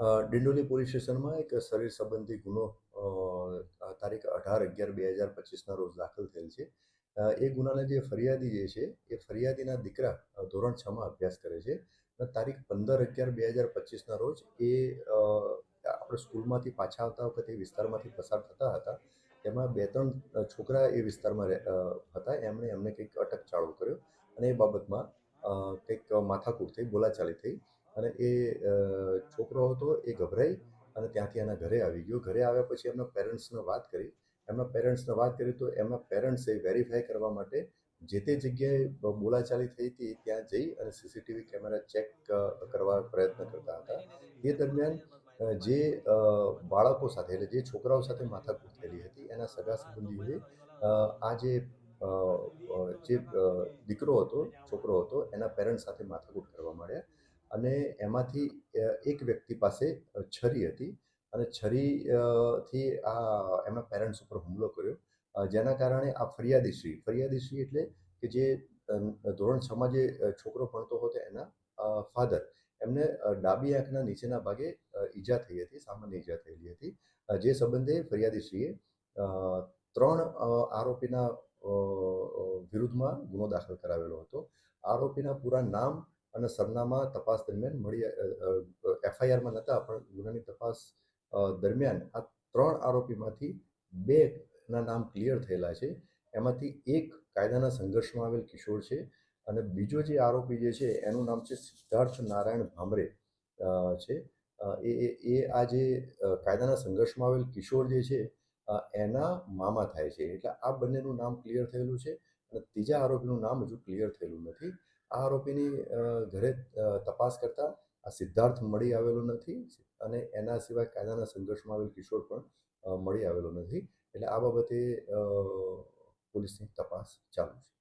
Dindoli police સ્ટેશનમાં એક શરીર સંબંધી ગુનો તારીખ અઢાર અગિયાર બે હજાર પચીસના રોજ દાખલ થયેલ છે. એ ગુનાના જે ફરિયાદી જે છે, એ ફરિયાદીના દીકરા ધોરણ છમાં અભ્યાસ કરે છે તારીખ પંદર અગિયાર બે હજાર પચીસના રોજ એ આપણે સ્કૂલમાંથી પાછા આવતા વખતે એ વિસ્તારમાંથી પસાર થતા હતા. તેમાં બે ત્રણ છોકરા એ વિસ્તારમાં હતા. એમણે એમને કંઈક અટક ચાળો કર્યો અને એ બાબતમાં કંઈક માથાકૂટ થઈ, બોલાચાલી થઈ. અને એ છોકરો હતો, એ ગભરાઈ અને ત્યાંથી એના ઘરે આવી ગયો. ઘરે આવ્યા પછી એમના પેરેન્ટ્સને વાત કરી. એમના પેરેન્ટ્સને વાત કરી તો એમના પેરેન્ટ્સે વેરીફાઈ કરવા માટે જે તે જગ્યાએ બોલાચાલી થઈ હતી ત્યાં જઈ અને સીસીટીવી કેમેરા ચેક કરવા પ્રયત્ન કરતા હતા. એ દરમિયાન જે બાળકો સાથે એટલે જે છોકરાઓ સાથે માથાકૂટ થયેલી હતી, એના સગા સંબંધીઓએ આ જે જે દીકરો હતો, છોકરો હતો, એના પેરેન્ટ્સ સાથે માથાકૂટ કરવા માંડ્યા. અને એમાંથી એક વ્યક્તિ પાસે છરી હતી અને છરી થી આ, એમના પેરેન્ટ્સ ઉપર હુમલો કર્યો. જેના કારણે આ ફરિયાદીશ્રી ફરિયાદીશ્રી એટલે કે જે ધોરણ છમાં જે છોકરો ભણતો હતો એના ફાધર. એમને ડાબી આંખના નીચેના ભાગે ઈજા થઈ હતી, સામાન્ય ઈજા થયેલી હતી. જે સંબંધે ફરિયાદીશ્રીએ ત્રણ આરોપીના વિરુદ્ધમાં ગુનો દાખલ કરાવેલો હતો. આરોપીના પૂરા નામ અને સરનામા તપાસ દરમિયાન મળી એફઆઈઆરમાં નહોતા, પણ ગુનાની તપાસ દરમિયાન આ ત્રણ આરોપીમાંથી બે ના નામ ક્લિયર થયેલા છે. એમાંથી એક કાયદાના સંઘર્ષમાં આવેલ કિશોર છે અને બીજો જે આરોપી જે છે, એનું નામ છે સિદ્ધાર્થ નારાયણ ભામરે છે. એ એ આ જે કાયદાના સંઘર્ષમાં આવેલ કિશોર જે છે એના મામા થાય છે. એટલે આ બંનેનું નામ ક્લિયર થયેલું છે અને ત્રીજા આરોપીનું નામ હજુ ક્લિયર થયેલું નથી. આ આરોપીની ઘરે તપાસ કરતા આ સિદ્ધાર્થ મળી આવેલો નથી અને એના સિવાય કાયદાના સંઘર્ષમાં આવેલ કિશોર પણ મળી આવેલો નથી. એટલે આ બાબતે પોલીસની તપાસ ચાલુ છે.